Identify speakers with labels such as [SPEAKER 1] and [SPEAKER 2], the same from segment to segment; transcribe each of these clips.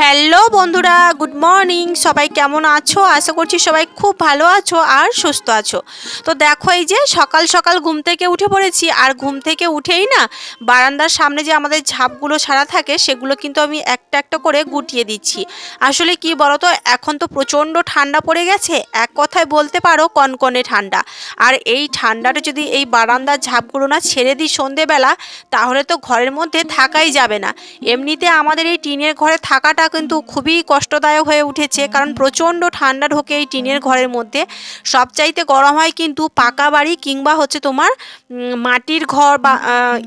[SPEAKER 1] Hello বন্ধুরা, good morning. সবাই কেমন আছো? আশা করছি সবাই খুব ভালো আছো আর সুস্থ আছো। তো দেখো এই যে সকাল সকাল ঘুম থেকে উঠে পড়েছি, আর ঘুম থেকে উঠেই না বারান্দার সামনে যে আমাদের ঝাপগুলো ছাড়া থাকে, সেগুলো কিন্তু আমি একটা একটা করে গুটিয়ে দিচ্ছি। আসলে কি বলতো, এখন তো প্রচণ্ড ঠান্ডা পড়ে গেছে, এক কথায় বলতে পারো কনকনে ঠান্ডা। আর এই ঠান্ডাটা যদি এই বারান্দার ঝাপগুলো না ছেড়ে দিই সন্ধেবেলা, তাহলে তো ঘরের মধ্যে থাকাই যাবে না। এমনিতে আমাদের এই টিনের ঘরে থাকাটা কিন্তু খুবই কষ্টদায়ক হয়ে উঠেছে, কারণ প্রচণ্ড ঠান্ডা ঢোকে এই টিনের ঘরের মধ্যে। সবচাইতে গরম হয় কিন্তু পাকা বাড়ি কিংবা হচ্ছে তোমার মাটির ঘর বা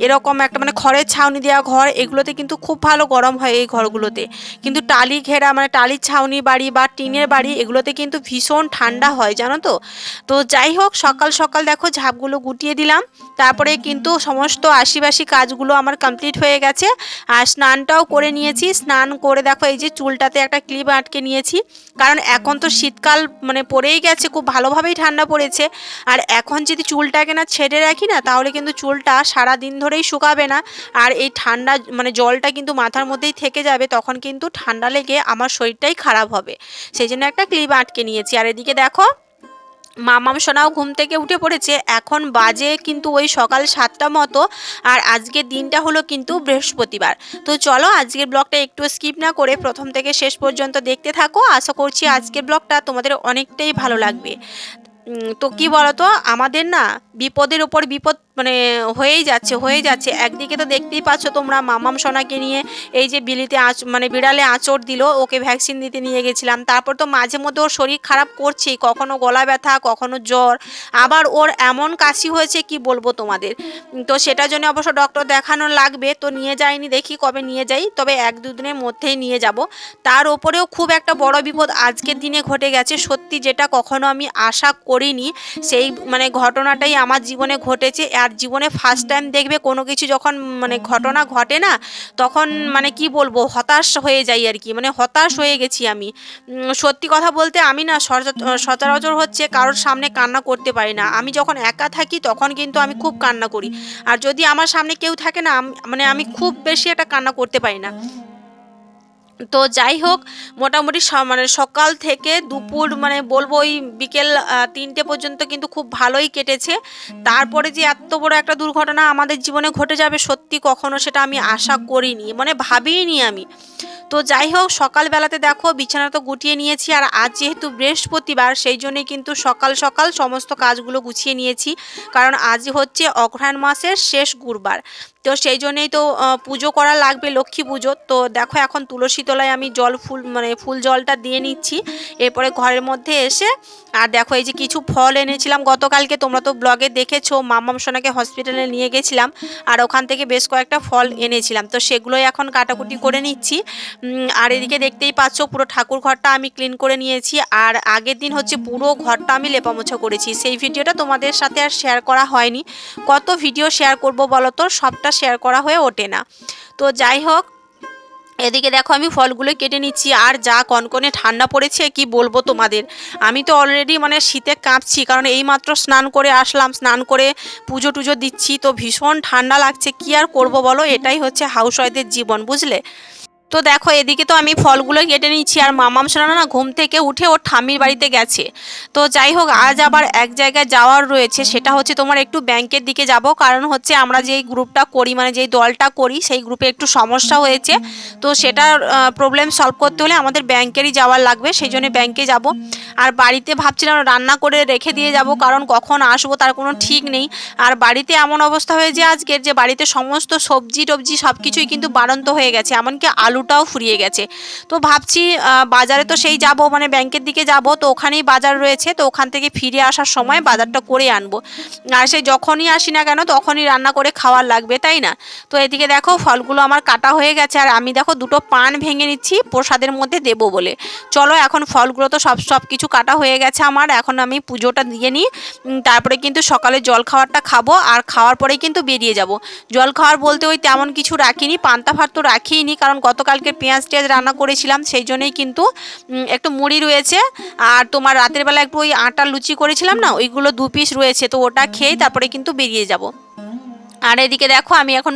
[SPEAKER 1] এরকম একটা মানে খড়ের ছাউনি দেওয়া ঘর, এগুলোতে কিন্তু খুব ভালো গরম হয় এই ঘরগুলোতে। কিন্তু টালি ঘেরা মানে টালির ছাউনি বাড়ি বা টিনের বাড়ি, এগুলোতে কিন্তু ভীষণ ঠান্ডা হয়, জানো তো? তো যাই হোক, সকাল সকাল দেখো ঝাপগুলো গুটিয়ে দিলাম। তারপরে কিন্তু সমস্ত আশিবাসি কাজগুলো আমার কমপ্লিট হয়ে গেছে। আর স্নানটাও করে নিয়েছি। স্নান করে দেখো এই যে চুলটাতে একটা ক্লিপ আটকে নিয়েছি। কারণ এখন তো শীতকাল মানে পড়েই গেছে, খুব ভালোভাবেই ঠান্ডা পড়েছে। আর এখন যদি চুলটাকে না ছেড়ে রাখি না, তাহলে কিন্তু চুলটা সারা দিন ধরেই শুকাবে না। আর এই ঠান্ডা মানে জলটা কিন্তু মাথার মধ্যেই থেকে যাবে, তখন কিন্তু ঠান্ডা লেগে আমার শরীরটাই খারাপ হবে। সেই জন্য একটা ক্লিপ আটকে নিয়েছি। আর এদিকে দেখো মামাম সোনাও ঘুম থেকে উঠে পড়েছে। এখন বাজে কিন্তু ওই সকাল সাতটা মতো আর আজকের দিনটা হলো কিন্তু বৃহস্পতিবার। তো চলো আজকের ব্লগটা একটু স্কিপ না করে প্রথম থেকে শেষ পর্যন্ত দেখতে থাকো। আশা করছি আজকের ব্লগটা তোমাদের অনেকটাই ভালো লাগবে। তো কি বলতো? আমাদের না বিপদের ওপর বিপদ মানে হয়েই যাচ্ছে হয়ে যাচ্ছে। একদিকে তো দেখতেই পাচ্ছ তোমরা মামাম সোনাকে নিয়ে এই যে বিলিতে আঁচ মানে বিড়ালে আঁচড় দিল, ওকে ভ্যাকসিন দিতে নিয়ে গেছিলাম। তারপর তো মাঝে মধ্যে ওর শরীর খারাপ করছেই, কখনো গলা ব্যথা, কখনো জ্বর। আবার ওর এমন কাশি হয়েছে কি বলব তোমাদের? তো সেটার জন্য অবশ্য ডক্টর দেখানো লাগবে, তো নিয়ে যাইনি, দেখি কবে নিয়ে যাই। তবে এক দুদিনের মধ্যেই নিয়ে যাব। তার ওপরেও খুব একটা বড় বিপদ আজকের দিনে ঘটে গেছে, সত্যি যেটা কখনো আমি আশা করিনি, সেই মানে ঘটনাটাই আমার জীবনে ঘটেছে। আর জীবনে ফার্স্ট টাইম দেখবে কোনো কিছু যখন মানে ঘটনা ঘটে না তখন মানে কি বলব হতাশ হয়ে যাই আর কি। মানে হতাশ হয়ে গেছি আমি। সত্যি কথা বলতে আমি না সচা- সচরাচর হচ্ছে কারোর সামনে কান্না করতে পারি না। আমি যখন একা থাকি তখন কিন্তু আমি খুব কান্না করি। আর যদি আমার সামনে কেউ থাকে না মানে আমি খুব বেশি একটা কান্না করতে পারি না। তো যাই হোক, মোটামুটি মানে সকাল থেকে দুপুর মানে বলব ওই বিকেল তিনটে পর্যন্ত কিন্তু খুব ভালোই কেটেছে। তারপরে যে এত বড় একটা দুর্ঘটনা আমাদের জীবনে ঘটে যাবে সত্যি কখনো সেটা আমি আশা করিনি মানে ভাবিনি আমি। তো যাই হোক, সকালবেলাতে দেখো বিছানা তো গুটিয়ে নিয়েছি, আর আজ যেহেতু বৃহস্পতিবার, সেই জন্যই কিন্তু সকাল সকাল সমস্ত কাজগুলো গুছিয়ে নিয়েছি। কারণ আজ হচ্ছে অঘ্রায়ণ মাসের শেষ গুরবার। তো সেই জন্যেই তো পুজো করা লাগবে, লক্ষ্মী পুজো। তো দেখো এখন তুলসী তলায় আমি জল ফুল মানে ফুল জলটা দিয়ে নিচ্ছি। এরপরে ঘরের মধ্যে এসে, আর দেখো এই যে কিছু ফল এনেছিলাম। গতকালকে তোমরা তো ব্লগে দেখেছ, মামাম সোনাকে হসপিটালে নিয়ে গেছিলাম। আর ওখান থেকে বেশ কয়েকটা ফল এনেছিলাম। তো সেগুলোই এখন কাটাকুটি করে নিচ্ছি। আর এদিকে দেখতেই পাচ্ছ, পুরো ঠাকুর ঘরটা আমি ক্লিন করে নিয়েছি। আর আগের দিন হচ্ছে পুরো ঘরটা আমি লেপামোছা করেছি। সেই ভিডিওটা তোমাদের সাথে আর শেয়ার করা হয়নি। কত ভিডিও শেয়ার করব বলো তো? সবটা শেয়ার করা হয়ে ওঠে না। তো যাই হোক, এদিকে দেখো আমি ফলগুলো কেটে নিচ্ছি, আর যা কনকনে ঠান্ডা পড়েছে, কি বলব তোমাদের? আমি তো অলরেডি মানে শীতে কাঁপছি, কারণ এই মাত্র স্নান করে আসলাম, স্নান করে পুজো টুজো দিচ্ছি, তো ভীষণ ঠান্ডা লাগছে, কি আর করব বলো? এটাই হচ্ছে হাউস ওয়াইফদের জীবন, বুঝলে? তো দেখো, এদিকে তো আমি ফলগুলো কেটে নিচ্ছি। আর মামাম সোনা না ঘুম থেকে উঠে ওর ঠাম্মির বাড়িতে গেছে। তো যাই হোক, আজ আবার এক জায়গায় যাওয়ার রয়েছে। সেটা হচ্ছে তোমার একটু ব্যাংকের দিকে যাব। কারণ হচ্ছে আমরা যেই গ্রুপটা করি মানে যেই দলটা করি, সেই গ্রুপে একটু সমস্যা হয়েছে। তো সেটার প্রবলেম সলভ করতে হলে আমাদের ব্যাংকেরই যাওয়ার লাগবে। সেই জন্য ব্যাংকে যাব। আর বাড়িতে ভাবছিলাম রান্না করে রেখে দিয়ে যাব। কারণ কখন আসব তার কোনো ঠিক নেই। আর বাড়িতে এমন অবস্থা হয়েছে আজকের যে বাড়িতে সমস্ত সবজি টবজি সব কিছুই কিন্তু বাড়ন্ত হয়ে গেছে। এমনকি আলুটাও ফুরিয়ে গেছে। তো ভাবছি বাজারে তো সেই যাব মানে ব্যাংকের দিকে যাব, তো ওখানেই বাজার রয়েছে, তো ওখান থেকে ফিরে আসার সময় বাজারটা করে আনব। আর সেই যখনই আসি না কেন, তখনই রান্না করে খাওয়ার লাগবে, তাই না? তো এদিকে দেখো, ফলগুলো আমার কাটা হয়ে গেছে, আর আমি দেখো দুটো পান ভেঙে নিচ্ছি, প্রসাদের মধ্যে দেবো বলে। চলো এখন ফলগুলো তো সব সব কিছু কাটা হয়ে গেছে আমার, এখন আমি পুজোটা দিয়ে নিই তারপরে কিন্তু সকালে জল খাওয়ারটা খাব, আর খাওয়ার পরেই কিন্তু বেরিয়ে যাব। জল খাওয়ার বলতে ওই তেমন কিছু রাখিনি, পান্তা ভাত তো রাখিনি কারণ গতকালকে পেঁয়াজ টেঁয়াজ রান্না করেছিলাম, সেই জন্যই কিন্তু একটু মুড়ি রয়েছে। আর তোমার রাতের বেলা একটু ওই আটা লুচি করেছিলাম না, ওইগুলো দু পিস রয়েছে, তো ওটা খেয়েই তারপরে কিন্তু বেরিয়ে যাব। আর এদিকে দেখো, আমি এখন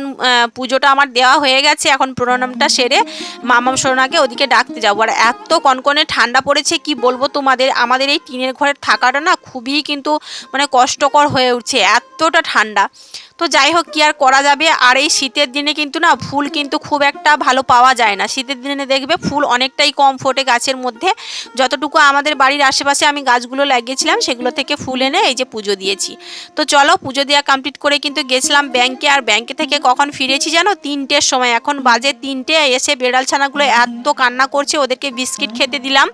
[SPEAKER 1] পুজোটা আমার দেওয়া হয়ে গেছে, এখন প্রণামটা সেরে মামাম সোনাকে ওদিকে ডাকতে যাব। আর এত কনকনে ঠান্ডা পড়েছে, কি বলব তোমাদের? আমাদের এই টিনের ঘরে থাকাটা না খুবই কিন্তু মানে কষ্টকর হয়ে উঠছে, এতটা ঠান্ডা। তো যাই হোক, কি আর করা যাবে? আর এই শীতের দিনে কিন্তু না, ফুল কিন্তু খুব একটা ভালো পাওয়া যায় না। শীতের দিনে দেখবে ফুল অনেকটাই কম ফোটে গাছের মধ্যে। যতটুকু আমাদের বাড়ির আশেপাশে আমি গাছগুলো লাগিয়েছিলাম, সেগুলো থেকে ফুল এনে এই যে পুজো দিয়েছি। তো চলো, পুজো দেওয়া কমপ্লিট করে কিন্তু গেছিলাম ব্যাংকে। আর ব্যাংকে থেকে কখন ফিরেছি জানো? তিনটের সময়। এখন বাজে তিনটে, এসে বেড়াল ছানাগুলো এত কান্না করছে, ওদেরকে বিস্কিট খেতে দিলাম।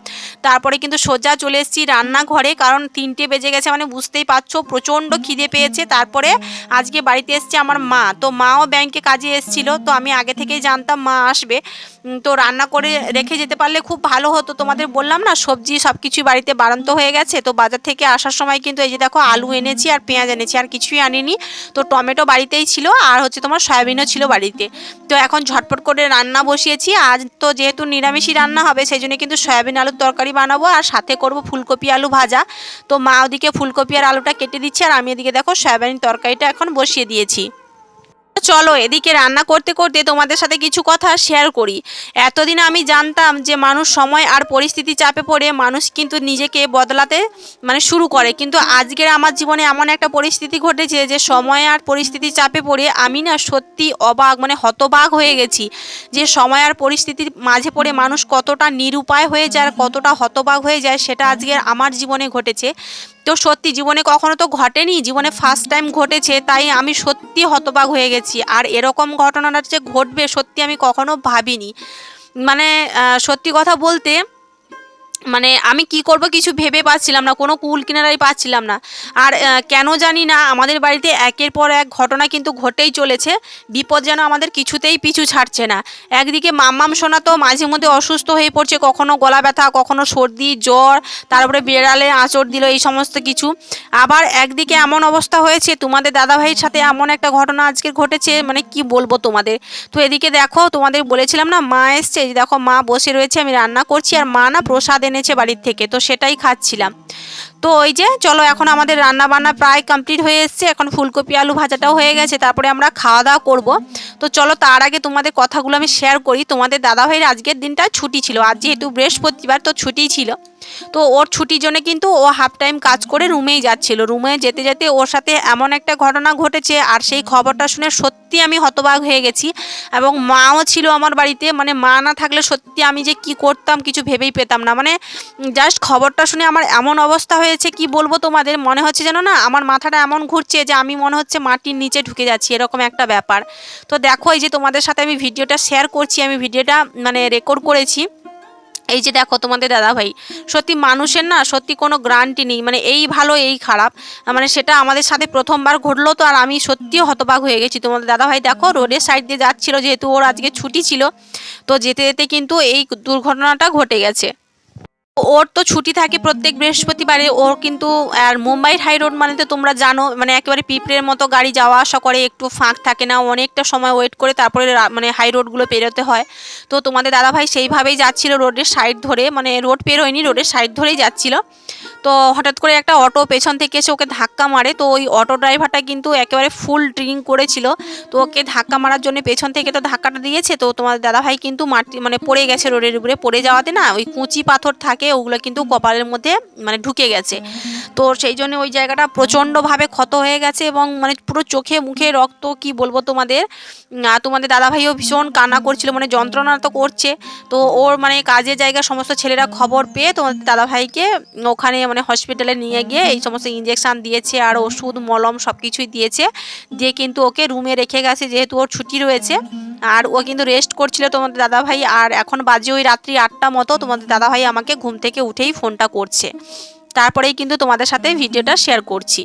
[SPEAKER 1] তারপরে কিন্তু সোজা চলে এসেছি রান্নাঘরে, কারণ তিনটে বেজে গেছে মানে বুঝতেই পারছ, প্রচণ্ড খিদে পেয়েছে। তারপরে আজকে বাড়িতে এসছে আমার মা। তো মাও ব্যাংকে কাজে এসেছিল, তো আমি আগে থেকেই জানতাম মা আসবে। তো রান্না করে রেখে যেতে পারলে খুব ভালো হতো। তোমাদের বললাম না, সবজি সব কিছুই বাড়িতে বাড়ন্ত হয়ে গেছে। তো বাজার থেকে আসার সময় কিন্তু এই যে দেখো, আলু এনেছি আর পেঁয়াজ এনেছি, আর কিছুই আনিনি। তো টমেটো বাড়িতেই ছিল, আর হচ্ছে তোমার সয়াবিনও ছিল বাড়িতে। তো এখন ঝটপট করে রান্না বসিয়েছি। আজ তো যেহেতু নিরামিষই রান্না হবে, সেই জন্য কিন্তু সয়াবিন আলুর তরকারি বানাবো, আর সাথে করব ফুলকপি আলু ভাজা। তো মা ওদিকে ফুলকপি আর আলুটা কেটে দিচ্ছে, আর আমি এদিকে দেখো সয়াবিন তরকারিটা এখন বসিয়ে দিয়েছি। চলো, এদিকে রান্না করতে করতে তোমাদের সাথে কিছু কথা শেয়ার করি। এতদিন আমি জানতাম যে মানুষ সময় আর পরিস্থিতি চাপে পড়ে, মানুষ কিন্তু নিজেকে বদলাতে মানে শুরু করে। কিন্তু আজকের আমার জীবনে এমন একটা পরিস্থিতি ঘটেছে যে সময় আর পরিস্থিতি চাপে পড়ে আমি না সত্যি অবাক মানে হতবাক হয়ে গেছি। যে সময় আর পরিস্থিতির মাঝে পড়ে মানুষ কতটা নিরুপায় হয়ে যায় আর কতটা হতবাক হয়ে যায়, সেটা আজকের আমার জীবনে ঘটেছে। তো সত্যি জীবনে কখনো তো ঘটেনি, জীবনে ফার্স্ট টাইম ঘটেছে, তাই আমি সত্যি হতবাক হয়ে গেছি। আর এরকম ঘটনাটা যে ঘটবে সত্যি আমি কখনো ভাবিনি। মানে সত্যি কথা বলতে মানে আমি কি করব কিছু ভেবে পাচ্ছিলাম না, কোনো কুল কিনারাই পাচ্ছিলাম না। আর কেন জানি না, আমাদের বাড়িতে একের পর এক ঘটনা কিন্তু ঘটেই চলেছে। বিপদ যেন আমাদের কিছুতেই পিছু ছাড়ছে না। একদিকে মাম্মাম সোনা তো মাঝে মধ্যে অসুস্থ হয়ে পড়ছে, কখনো গলা ব্যথা, কখনো সর্দি, জ্বর, তারপরে বিড়ালে আঁচড় দিল, এই সমস্ত কিছু। আবার একদিকে এমন অবস্থা হয়েছে, তোমাদের দাদাভাইয়ের সাথে এমন একটা ঘটনা আজকে ঘটেছে মানে কি বলব তোমাদের? তো এদিকে দেখো, তোমাদের বলেছিলাম না, মা এসছে দেখো মা বসে রয়েছে, আমি রান্না করছি, আর মা না প্রসাদ এনেছে বাড়ির থেকে, তো সেটাই খাচ্ছিলাম। তো ওই যে, চলো এখন আমাদের রান্না বান্না প্রায় কমপ্লিট হয়ে এসছে, এখন ফুলকপি, আলু ভাজাটাও হয়ে গেছে, তারপরে আমরা খাওয়া দাওয়া করব। তো চলো তার আগে তোমাদের কথাগুলো আমি শেয়ার করি, তোমাদের দাদাভাইয়ের আজকের দিনটা ছুটি ছিল, আজ যেহেতু বৃহস্পতিবার তো ছুটি ছিল। তো ওর ছুটির জন্য কিন্তু ও হাফ টাইম কাজ করে রুমেই যাচ্ছিল। রুমে যেতে যেতে ওর সাথে এমন একটা ঘটনা ঘটেছে, আর সেই খবরটা শুনে সত্যি আমি হতবাক হয়ে গেছি এবং মাও ছিল আমার বাড়িতে। মানে মা না থাকলে সত্যি আমি যে কি করতাম কিছু ভেবেই পেতাম না। মানে জাস্ট খবরটা শুনে আমার এমন অবস্থা হয়েছে, কি বলব তোমাদের? মনে হচ্ছে যেন না আমার মাথাটা এমন ঘুরছে যে আমি মনে হচ্ছে মাটির নিচে ঢুকে যাচ্ছি, এরকম একটা ব্যাপার। তো দেখো এই যে তোমাদের সাথে আমি ভিডিওটা শেয়ার করছি, আমি ভিডিওটা মানে রেকর্ড করেছি। এই যে দেখো তোমাদের দাদাভাই সত্যি মানুষের না সত্যি কোনো গ্রান্টি নেই মানে এই ভালো, এই খারাপ মানে সেটা আমাদের সাথে প্রথমবার ঘটলো তো আর আমি সত্যিও হতবাক হয়ে গেছি। তোমাদের দাদাভাই দেখো রোডের সাইড দিয়ে যাচ্ছিল, যেহেতু ওর আজকে ছুটি ছিল, তো যেতে যেতে কিন্তু এই দুর্ঘটনাটা ঘটে গেছে। ওর তো ছুটি থাকে প্রত্যেক বৃহস্পতিবারে, ওর কিন্তু, আর মুম্বাইয়ের হাই রোড মানে তো তোমরা জানো মানে একেবারে পিঁপড়ের মতো গাড়ি যাওয়া আসা করে, একটু ফাঁক থাকে না, অনেকটা সময় ওয়েট করে তারপরে মানে হাই রোডগুলো পেরোতে হয়। তো তোমাদের দাদাভাই সেইভাবেই যাচ্ছিল রোডের সাইড ধরে মানে রোড পেরোয়নি রোডের সাইড ধরেই যাচ্ছিল। তো হঠাৎ করে একটা অটো পেছন থেকে এসে ওকে ধাক্কা মারে, তো ওই অটো ড্রাইভারটা কিন্তু একেবারে ফুল ড্রিঙ্ক করেছিল। তো ওকে ধাক্কা মারার জন্য পেছন থেকে তো ধাক্কাটা দিয়েছে, তো তোমার দাদাভাই কিন্তু মাটি মানে পড়ে গেছে রোডের উপরে, পড়ে যাওয়াতে না, ওই কুচি পাথর থাকে ওগুলো কিন্তু কপালের মধ্যে মানে ঢুকে গেছে। তো সেই জন্য ওই জায়গাটা প্রচণ্ডভাবে ক্ষত হয়ে গেছে এবং মানে পুরো চোখে মুখে রক্ত কি বলব তোমাদের? তোমাদের দাদাভাইও ভীষণ কান্না করছিল মানে যন্ত্রণা তো করছে। তো ওর মানে কাজের জায়গা সমস্ত ছেলেরা খবর পেয়ে তোমাদের দাদাভাইকে ওখানে মানে হসপিটালে নিয়ে গিয়ে এই সমস্ত ইঞ্জেকশন দিয়েছে আর ওষুধ মলম সব কিছুই দিয়েছে। দিয়ে কিন্তু ওকে রুমে রেখে গেছে যেহেতু ওর ছুটি রয়েছে। আর ও কিন্তু রেস্ট করছিল তোমাদের দাদাভাই আর এখন বাজে ওই রাত্রি আটটা মতো, তোমাদের দাদাভাই আমাকে ঘুম থেকে উঠেই ফোনটা করছে। তারপরেই কিন্তু তোমাদের সাথে ভিডিওটা শেয়ার করছি।